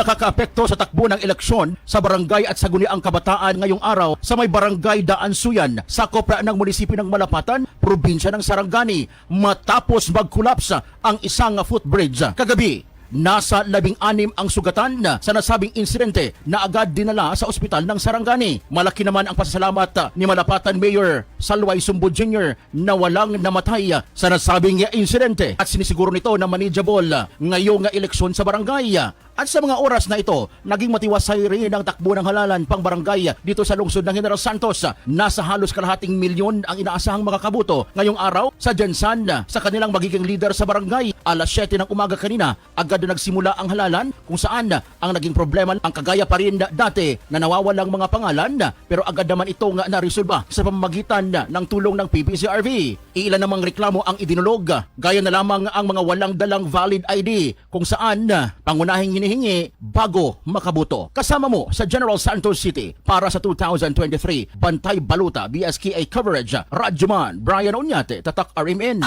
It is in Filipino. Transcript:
nakakaapekto sa takbo ng eleksyon sa barangay at saguniang kabataan ngayong araw sa may barangay Daan Suyan, sakop ng munisipyo ng Malapatan, probinsya ng Sarangani, matapos magkulapsa ang isang footbridge. Kagabi, Nasa labing anim ang sugatan sa nasabing insidente na agad dinala sa ospital ng Sarangani. Malaki naman ang pasasalamat ni Malapatan Mayor Salway Sumbo Jr. na walang namatay sa nasabing insidente at sinisiguro nito na manageable ngayong eleksyon sa barangay. At sa mga oras na ito, naging matiwasay rin ang takbo ng halalan pang barangay dito sa lungsod ng General Santos. Nasa halos kalahating milyon ang inaasahang mga kabuto ngayong araw sa Jensan sa kanilang magiging leader sa barangay. Alas 7 ng umaga kanina, agad na nagsimula ang halalan kung saan ang naging problema ang kagaya pa rin dati na nawawalang mga pangalan pero agad naman itong naresolba sa pamamagitan ng tulong ng PPCRV. Iilan namang reklamo ang idinulog gaya na lamang ang mga walang dalang valid ID kung saan pangunahing hinihingi bago makabuto. Kasama mo sa General Santos City para sa 2023 Bantay Baluta BSKA coverage Radyoman Brian Onyate Tatak RMN.